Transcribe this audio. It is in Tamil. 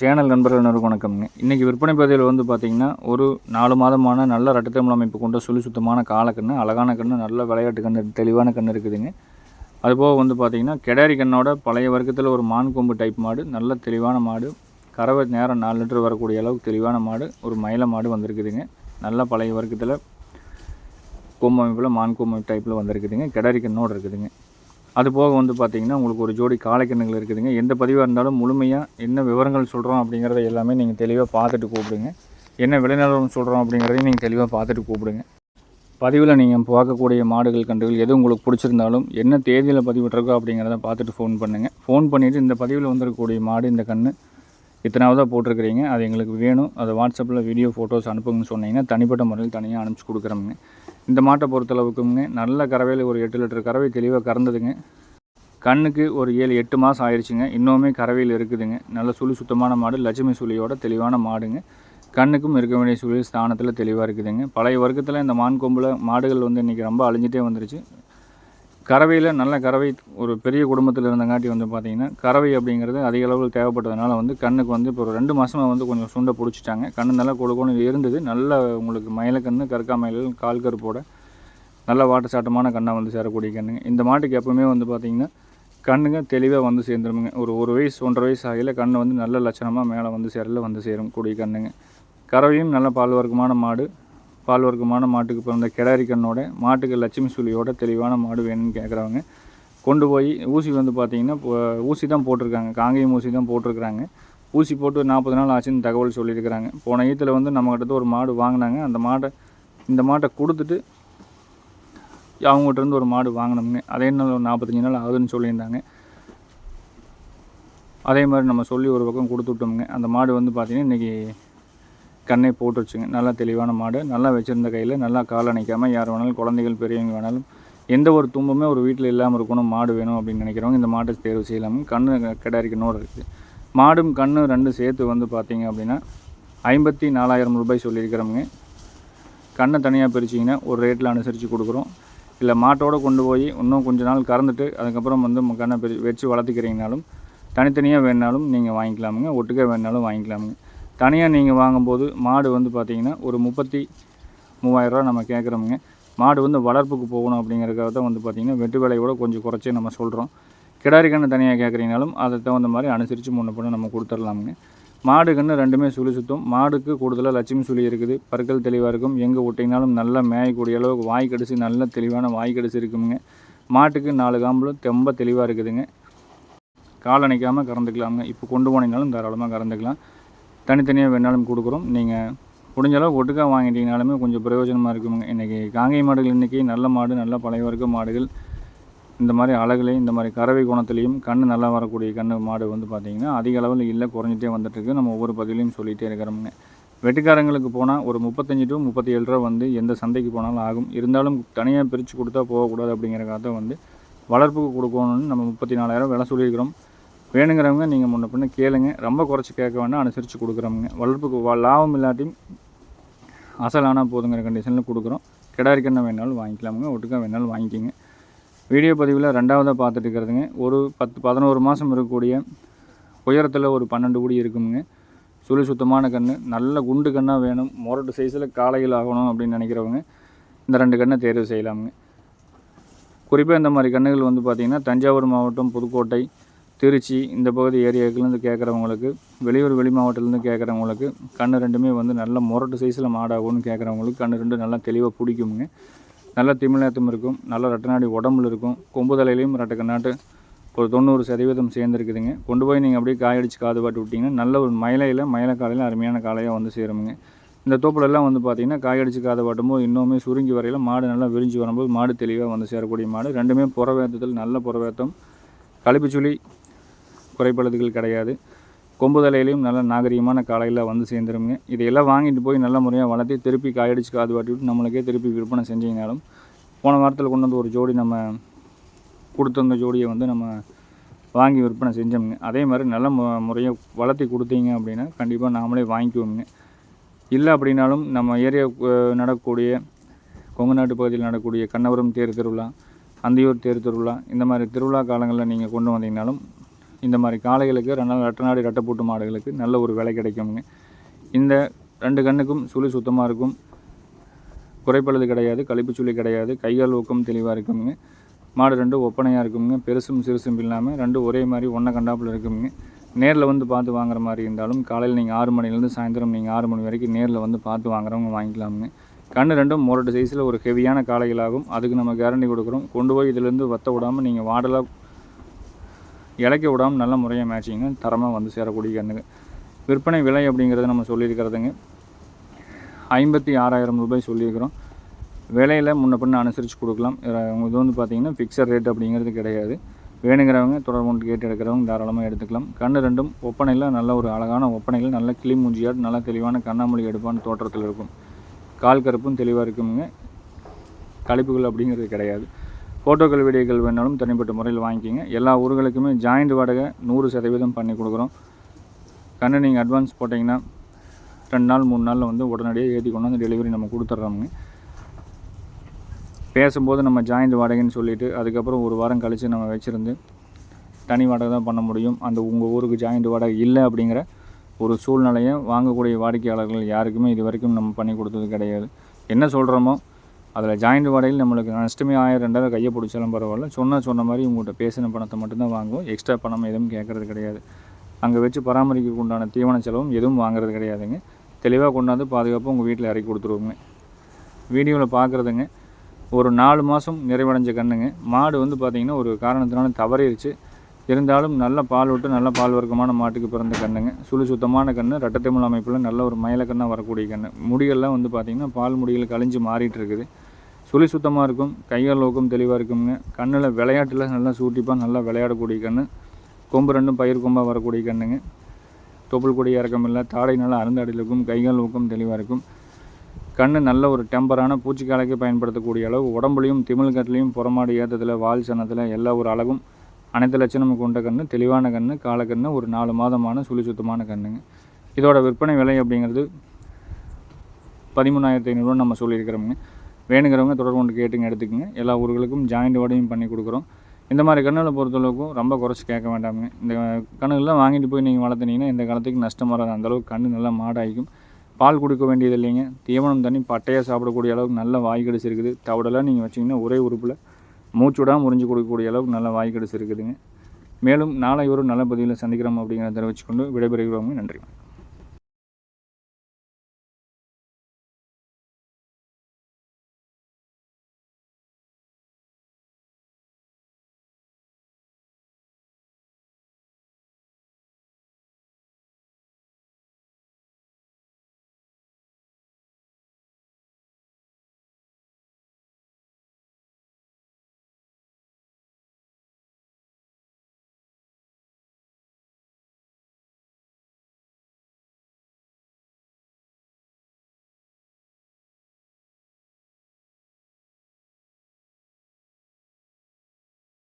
சேனல் நண்பர்கள் அனைவருக்கும் வணக்கம்ங்க இன்றைக்கி விற்பனை பதிவில் வந்து பார்த்திங்கன்னா ஒரு நாலு மாதமான நல்ல ரட்டத்தமிழ் அமைப்பு கொண்ட சுழி சுத்தமான காலக்கண்ணு அழகான கண்ணு நல்ல விளையாட்டு கண்ணு தெளிவான கண்ணு இருக்குதுங்க. அதுபோக வந்து பார்த்திங்கன்னா கெடாரி கண்ணோட பழைய வர்க்கத்தில் ஒரு மான் கொம்பு டைப் மாடு நல்ல தெளிவான மாடு கறவை நேரம் நாலு லிட்டர் வரக்கூடிய அளவுக்கு தெளிவான மாடு ஒரு மயில மாடு வந்திருக்குதுங்க. நல்ல பழைய வர்க்கத்தில் கொம்பு அமைப்பில் மான் கொம்பு டைப்பில் வந்திருக்குதுங்க. கெடாரி கண்ணோடு இருக்குதுங்க. அது போக வந்து பார்த்திங்கன்னா உங்களுக்கு ஒரு ஜோடி காளைக்கண்ணுகள் இருக்குதுங்க. எந்த பதிவாக இருந்தாலும் முழுமையாக என்ன விவரங்கள் சொல்கிறோம் அப்படிங்கிறத எல்லாமே நீங்கள் தெளிவாக பார்த்துட்டு கூப்பிடுங்க. என்ன விளைநிலம் சொல்கிறோம் அப்படிங்கிறதையும் நீங்கள் தெளிவாக பார்த்துட்டு கூப்பிடுங்க. பதிவில் நீங்கள் பார்க்கக்கூடிய மாடுகள் கன்றுகள் எது உங்களுக்கு பிடிச்சிருந்தாலும் என்ன தேதியில் பதிவிட்டிருக்கோ அப்படிங்கிறத பார்த்துட்டு ஃபோன் பண்ணுங்கள் ஃபோன் பண்ணிவிட்டு இந்த பதிவில் வந்திருக்கக்கூடிய மாடு இந்த கன்று இத்தனாவதாக போட்டிருக்கிறீங்க. அது எங்களுக்கு வேணும். அதை வாட்ஸ்அப்பில் வீடியோ ஃபோட்டோஸ் அனுப்புங்கன்னு சொன்னீங்கன்னா தனிப்பட்ட முறையில் தனியாக அனுப்பிச்சி கொடுக்குறோமுங்க. இந்த மாட்டை பொறுத்தளவுக்குங்க நல்ல கறவையில் ஒரு எட்டு லிட்டர் கறவை தெளிவாக கறந்ததுங்க. கண்ணுக்கு ஒரு ஏழு எட்டு மாதம் ஆயிடுச்சுங்க இன்னுமே கறவையில் இருக்குதுங்க. நல்ல சுழி சுத்தமான மாடு லட்சுமி சுழியோட தெளிவான மாடுங்க. கண்ணுக்கும் இருக்க வேண்டிய சுழி ஸ்தானத்தில் தெளிவாக இருக்குதுங்க. பழைய வர்க்கத்தில் இந்த மான் கொம்பில் மாடுகள் வந்து இன்றைக்கி ரொம்ப அழிஞ்சிட்டே வந்துருச்சு. கறவையில் நல்ல கறவை ஒரு பெரிய குடும்பத்தில் இருந்தங்காட்டி வந்து பார்த்திங்கன்னா கறவை அப்படிங்கிறது அதிக அளவில் தேவைப்பட்டதுனால வந்து கண்ணுக்கு வந்து இப்போ ஒரு ரெண்டு மாதமாக வந்து கொஞ்சம் சுண்டை பிடிச்சிட்டாங்க. கண்ணு நல்லா கொடுக்கணும் இருந்தது நல்ல உங்களுக்கு மயிலக்கண்ணு கற்கா மயில் கால் கருப்போட நல்ல வாட்ட சாட்டமான கண்ணாக வந்து சேரக்கூடிய கண்ணுங்க. இந்த மாட்டுக்கு எப்பவுமே வந்து பார்த்திங்கன்னா கண்ணுங்க தெளிவாக வந்து சேர்ந்துருமுங்க ஒரு ஒரு வயசு ஒன்றரை வயசு ஆகையில் கண் வந்து நல்ல லட்சணமாக மேலே வந்து சேரல வந்து சேரும் கூடிய கண்ணுங்க. கறவையும் நல்ல பால் வர்க்கமான மாடு. பால் வர்க்கமான மாட்டுக்கு பிறந்த கிடாரி கண்ணோட மாட்டுக்கு லட்சுமி சுழியோட தெளிவான மாடு வேணும்னு கேட்குறவங்க கொண்டு போய் ஊசி வந்து பார்த்திங்கன்னா ஊசி தான் போட்டிருக்காங்க. காங்கேயம் ஊசி தான் போட்டிருக்கிறாங்க. ஊசி போட்டு நாற்பது நாள் ஆச்சுன்னு தகவல் சொல்லியிருக்கிறாங்க. போன ஈத்தில் வந்து நம்மக்கிட்ட ஒரு மாடு வாங்கினாங்க. அந்த மாடை இந்த மாட்டை கொடுத்துட்டு அவங்ககிட்ட இருந்து ஒரு மாடு வாங்கினோம்னு அதே நாள் ஒரு நாற்பத்தஞ்சு நாள் ஆகுதுன்னு சொல்லியிருந்தாங்க. அதே மாதிரி நம்ம சொல்லி ஒரு பக்கம் கொடுத்து விட்டோமுங்க. அந்த மாடு வந்து பார்த்திங்கன்னா இன்றைக்கி கண்ணை போட்டுருச்சுங்க நல்லா தெளிவான மாடு. நல்லா வச்சுருந்த கையில் நல்லா கால் அணைக்காமல் யார் வேணாலும் குழந்தைகள் பெரியவங்க வேணாலும் எந்த ஒரு தும்புமே ஒரு வீட்டில் இல்லாமல் இருக்கணும். மாடு வேணும் அப்படின்னு நினைக்கிறவங்க இந்த மாட்டை தேர்வு செய்யலாம். கண்ணு கிடாரிக்கனோடு இருக்குது மாடும் கண்ணு ரெண்டும் சேர்த்து வந்து பார்த்திங்க அப்படின்னா ஐம்பத்தி நாலாயிரம் ரூபாய் சொல்லியிருக்கிறோமுங்க கண்ணை தனியாக பிரிச்சிங்கன்னா ஒரு ரேட்டில் அனுசரித்து கொடுக்குறோம். இல்லை மாட்டோடு கொண்டு போய் இன்னும் கொஞ்ச நாள் கறந்துட்டு அதுக்கப்புறம் வந்து கண்ணை பிரி வச்சு வளர்த்துக்கிறீங்கனாலும் தனித்தனியாக வேணாலும் நீங்கள் வாங்கிக்கலாமுங்க. ஒட்டுக்க வேணாலும் வாங்கிக்கலாமுங்க. தனியாக நீங்கள் வாங்கும்போது மாடு வந்து பார்த்திங்கன்னா ஒரு முப்பத்தி மூவாயிரரூவா நம்ம கேட்குறோமுங்க மாடு வந்து வளர்ப்புக்கு போகணும் அப்படிங்கிறதுக்காக தான் வந்து பார்த்திங்கன்னா வெட்டு விலையோட கொஞ்சம் குறைச்சி நம்ம சொல்கிறோம் கிடாரி கன்று தனியாக கேட்குறீங்கனாலும் அதை தகுந்த மாதிரி அனுசரித்து முன்ன பண்ண நம்ம கொடுத்துர்லாமுங்க மாடு கன்று ரெண்டுமே சுழி சுத்தம். மாடுக்கு கூடுதலாக லட்சுமி சுழி இருக்குது. பற்கள் தெளிவாக இருக்கும். எங்கே விட்டிங்கனாலும் நல்லா மேயக்கூடிய அளவுக்கு வாய் கடிச்சு நல்ல தெளிவான வாய் கடிச்சு இருக்குங்க மாட்டுக்கு நாலு காம்பலும் தெம்ப தெளிவாக இருக்குதுங்க. கால் அணைக்காமல் கறந்துக்கலாமுங்க. இப்போ கொண்டு போனீங்கனாலும் தாராளமாக கறந்துக்கலாம். தனித்தனியாக வேணாலும் கொடுக்குறோம். நீங்கள் முடிஞ்ச அளவு ஒட்டுக்காக வாங்கிட்டீங்கனாலுமே கொஞ்சம் பிரயோஜனமாக இருக்குங்க இன்றைக்கி காங்கை மாடுகள் இன்றைக்கி நல்ல மாடு நல்ல பழைய வர்க்க மாடுகள். இந்த மாதிரி அழகுலையும் இந்த மாதிரி கறவை குணத்துலேயும் கண் நல்லா வரக்கூடிய கண் மாடு வந்து பார்த்திங்கன்னா அதிக அளவில் இல்லை குறைஞ்சிட்டே வந்துட்டுருக்கு. நம்ம ஒவ்வொரு பதிலையும் சொல்லிகிட்டே இருக்கிறோமுங்க. வெட்டுக்காரங்களுக்கு போனால் ஒரு முப்பத்தஞ்சு டு முப்பத்தி ஏழு ரூபா வந்து எந்த சந்தைக்கு போனாலும் ஆகும். இருந்தாலும் தனியாக பிரித்து கொடுத்தா போகக்கூடாது அப்படிங்கிறக்காக வந்து வளர்ப்புக்கு கொடுக்கணும்னு நம்ம முப்பத்தி நாலாயிரம் விலை சொல்லியிருக்கிறோம். வேணுங்கிறவங்க நீங்கள் முன்ன பின்ன கேளுங்க. ரொம்ப குறைச்சி கேட்க வேண்டாம். அனுசரித்து கொடுக்குறோமுங்க வளர்ப்புக்கு லாபம் இல்லாட்டியும் அசலானா போதுங்கிற கண்டிஷனில் கொடுக்குறோம். கிடாரி வேணாலும் வாங்கிக்கலாமுங்க. ஒட்டுக்கா வேணாலும் வாங்கிக்கிங்க. வீடியோ பதிவில் ரெண்டாவதாக பார்த்துட்டு இருக்கிறதுங்க ஒரு பத்து பதினோரு மாதம் இருக்கக்கூடிய உயரத்தில் ஒரு பன்னெண்டு கூடி இருக்குங்க சுழி சுத்தமான கன்று நல்ல குண்டு கண்ணாக வேணும். முரட்டு சைஸில் காலையில் ஆகணும் அப்படின்னு நினைக்கிறவங்க இந்த ரெண்டு கண்ணை தேர்வு செய்யலாமுங்க. குறிப்பாக இந்த மாதிரி கண்ணுகள் வந்து பார்த்திங்கன்னா தஞ்சாவூர் மாவட்டம் புதுக்கோட்டை திருச்சி இந்த பகுதி ஏரியாக்கள்லேருந்து கேட்குறவங்களுக்கு வெளியூர் வெளி மாவட்டத்துலேருந்து கேட்குறவங்களுக்கு கண் ரெண்டுமே வந்து நல்ல முரட்டு சைஸில் மாடாகும்னு கேட்குறவங்களுக்கு கண் ரெண்டு நல்லா தெளிவாக பிடிக்குங்க நல்ல திமிழ்நேத்தம் இருக்கும் நல்ல ரெட்டநாடி உடம்புல இருக்கும். கொம்பு தலையிலையும் ரெட்டை கண்ணாட்டு ஒரு தொண்ணூறு சதவீதம் சேர்ந்துருக்குதுங்க. கொண்டு போய் நீங்கள் அப்படியே காயடிச்சு காது பாட்டு விட்டிங்கன்னா நல்ல ஒரு மயிலையில் மயில காலையில் அருமையான காலையாக வந்து சேருமுங்க. இந்த தோப்புலெல்லாம் வந்து பார்த்திங்கன்னா காயடிச்சு காதை பாட்டும்போது இன்னுமே சுருங்கி வரையில் மாடு நல்லா விரிஞ்சு வரும்போது மாடு தெளிவாக வந்து சேரக்கூடிய மாடு. ரெண்டுமே புறவேத்தத்தில் நல்ல புறவேத்தம் கழிப்புச்சுளி குறைபாடுகள் கிடையாது. கொம்பு தலையிலையும் நல்ல நாகரிகமான காலையில் வந்து சேர்ந்துருங்க இதையெல்லாம் வாங்கிட்டு போய் நல்ல முறையாக வளர்த்தி திருப்பி காயடிச்சு காது வாட்டி விட்டு நம்மளுக்கே திருப்பி விற்பனை செஞ்சீங்கனாலும் போன வாரத்தில் கொண்டு வந்து ஒரு ஜோடி நம்ம கொடுத்துருந்த ஜோடியை வந்து நம்ம வாங்கி விற்பனை செஞ்சோம்ங்க. அதே மாதிரி நல்ல மு முறையாக வளர்த்தி கொடுத்தீங்க அப்படின்னா கண்டிப்பாக நாமளே வாங்கிக்குவோங்க இல்லை அப்படின்னாலும் நம்ம ஏரியா நடக்கக்கூடிய கொங்கு நாட்டு பகுதியில் நடக்கக்கூடிய கண்ணபுரம் தேர் திருவிழா அந்தியூர் தேர் திருவிழா இந்த மாதிரி திருவிழா காலங்களில் நீங்கள் கொண்டு வந்தீங்கனாலும் இந்த மாதிரி காளைகளுக்கு ரெண்டு நாள் நாடி ரெட்டை மாடுகளுக்கு நல்ல ஒரு விலை கிடைக்குங்க இந்த ரெண்டு கண்ணுக்கும் சுழி சுத்தமாக இருக்கும். குறைப்பழுது கிடையாது கழிப்பு சுழி கிடையாது கைகால் ஊக்கம் தெளிவாக இருக்குங்க மாடு ரெண்டும் ஒப்பனையாக இருக்குங்க பெருசும் சிறுசும் இல்லாமல் ரெண்டும் ஒரே மாதிரி ஒன்றை கண்டாப்பில் இருக்குங்க நேரில் வந்து பார்த்து வாங்குற மாதிரி இருந்தாலும் காலையில் நீங்கள் ஆறு மணிலேருந்து சாயந்தரம் நீங்கள் ஆறு மணி வரைக்கும் நேரில் வந்து பார்த்து வாங்குறவங்க வாங்கிக்கலாமுங்க. கண்ணு ரெண்டும் முரட்டு சைஸில் ஒரு ஹெவியான காளைகளாகும். அதுக்கு நம்ம கேரண்டி கொடுக்குறோம். கொண்டு போய் இதிலேருந்து வத்த விடாமல் நீங்கள் வாடலாக இலைக்க விடாமல் நல்ல முறையாக மேட்சிங்க தரமாக வந்து சேரக்கூடிய கண்ணுங்க விற்பனை விலை அப்படிங்கிறத நம்ம சொல்லியிருக்கிறதுங்க. ஐம்பத்தி ஆறாயிரம் ரூபாய் சொல்லியிருக்கிறோம். விலையில் முன்ன பின்ன அனுசரித்து கொடுக்கலாம். இது வந்து பார்த்திங்கன்னா ஃபிக்ஸட் ரேட் அப்படிங்கிறது கிடையாது. வேணுங்கிறவங்க தொடர்பு கேட்டு எடுக்கிறவங்க தாராளமாக எடுத்துக்கலாம். கண் ரெண்டும் ஒப்பனையில் நல்ல ஒரு அழகான ஒப்பனையில் நல்ல கிளி மூஞ்சியாட் நல்ல தெளிவான கண்ணாமொழி எடுப்பான தோற்றத்தில் இருக்கும். கால் கருப்பும் தெளிவாக இருக்குமுங்க கழிப்புகள் அப்படிங்கிறது கிடையாது. ஃபோட்டோக்கள் வீடியோக்கள் வேணாலும் தனிப்பட்ட முறையில் வாங்கிக்கிங்க. எல்லா ஊர்களுக்குமே ஜாயிண்ட் வாடகை நூறு சதவீதம் பண்ணி கொடுக்குறோம். கண்ணு நீங்கள் அட்வான்ஸ் போட்டிங்கன்னா ரெண்டு நாள் மூணு நாளில் வந்து உடனடியாக ஏற்றி கொண்டு வந்து டெலிவரி நம்ம கொடுத்துட்றோமுங்க பேசும்போது நம்ம ஜாயிண்ட் வாடகைன்னு சொல்லிவிட்டு அதுக்கப்புறம் ஒரு வாரம் கழித்து நம்ம வச்சுருந்து தனி வாடகை தான் பண்ண முடியும். அந்த உங்கள் ஊருக்கு ஜாயிண்ட் வாடகை இல்லை அப்படிங்கிற ஒரு சூழ்நிலையை வாங்கக்கூடிய வாடிக்கையாளர்கள் யாருக்குமே இது வரைக்கும் நம்ம பண்ணி கொடுத்தது கிடையாது. என்ன சொல்கிறோமோ அதில் ஜாயிண்ட் வாடகையில் நம்மளுக்கு நஷ்டமே ஆயிரம் ரெண்டாயிரம் கையை பிடிச்சாலும் பரவாயில்ல. சொன்னால் சொன்ன மாதிரி உங்கள்கிட்ட பேசின பணத்தை மட்டும்தான் வாங்குவோம். எக்ஸ்ட்ரா பணம் எதுவும் கேட்குறது கிடையாது. அங்கே வச்சு பராமரிக்க உண்டான தீவன செலவும் எதுவும் வாங்குறது கிடையாதுங்க. தெளிவாக கொண்டாந்து பாதுகாப்பாக உங்கள் வீட்டில் இறக்கி கொடுத்துருவோங்க. வீடியோவில் பார்க்குறதுங்க ஒரு நாலு மாதம் நிறைவடைஞ்ச கண்ணுங்க. மாடு வந்து பார்த்திங்கன்னா ஒரு காரணத்தினால தவறிடுச்சு இருந்தாலும் நல்ல பால் விட்டு நல்ல பால் வர்க்கமான மாட்டுக்கு பிறந்த கண்ணுங்க. சுழி சுத்தமான கண்ணு ரெட்டத்தமிழ் அமைப்பில் நல்ல ஒரு மயிலக்கண்ணாக வரக்கூடிய கண்ணு. முடிகள்லாம் வந்து பார்த்திங்கன்னா பால் முடிகள் கழிஞ்சு மாறிட்டு இருக்குது. சுழி சுத்தமாக இருக்கும் கையால் நோக்கம் தெளிவாக இருக்குங்க. கண்ணில் விளையாட்டில் நல்லா சூட்டிப்பாக நல்லா விளையாடக்கூடிய கண்ணு. கொம்பு ரெண்டும் பயிர் கொம்பாக வரக்கூடிய கண்ணுங்க. தொப்புள் கொடி இறக்கம் இல்லை தாடை நல்லா அருந்தாடியில் இருக்கும் கைகால் ஊக்கம் தெளிவாக இருக்கும். கண்ணு நல்ல ஒரு டெம்பரான பூச்சிக்காலைக்கு பயன்படுத்தக்கூடிய அளவு உடம்புலையும் திமிழ்கட்டிலையும் புறமாடு ஏற்றத்தில் வால் சனத்தில் எல்லா ஒரு அழகும். அனைத்து லட்சணமும் கொண்ட கண்ணு தெளிவான கண்ணு காலக்கண்ணு ஒரு நாலு மாதமான சுழி சுத்தமான கண்ணுங்க. இதோட விற்பனை விலை அப்படிங்கிறது பதிமூணாயிரத்தி ஐநூறுரூவா நம்ம சொல்லியிருக்கிறோமுங்க. வேணுங்கிறவங்க தொடர்பு கொண்டு கேட்டுங்க எடுத்துக்கோங்க. எல்லா ஊர்களுக்கும் ஜாயிண்ட் வடையும் பண்ணி கொடுக்குறோம். இந்த மாதிரி கண்ணுகளை பொறுத்தளவுக்கும் ரொம்ப குறைச்சி கேட்க வேண்டாமுங்க. இந்த கண்ணுகள்லாம் வாங்கிட்டு போய் நீங்கள் வளர்த்துனீங்கன்னா இந்த காலத்துக்கு நஷ்டம் வராது. அந்தளவுக்கு கண்ணு நல்லா மாடாயிக்கும். பால் கொடுக்க வேண்டியது இல்லைங்க தீவனம் தண்ணி பட்டையாக சாப்பிடக்கூடிய அளவுக்கு நல்ல வாய் கிடச்சிருக்குது. தவிடெல்லாம் நீங்கள் வச்சிங்கன்னா ஒரே உறுப்பில் மூச்சு விடாமல் உறிஞ்சு கொடுக்கக்கூடிய அளவுக்கு நல்ல வாய் கடிச்சு இருக்குதுங்க. மேலும் நாளை ஒரு நல்ல பதிவில் சந்திக்கிறோம் அப்படிங்கிறத தெரிவிச்சுக்கொண்டு விடைபெறுகிறோங்க நன்றி.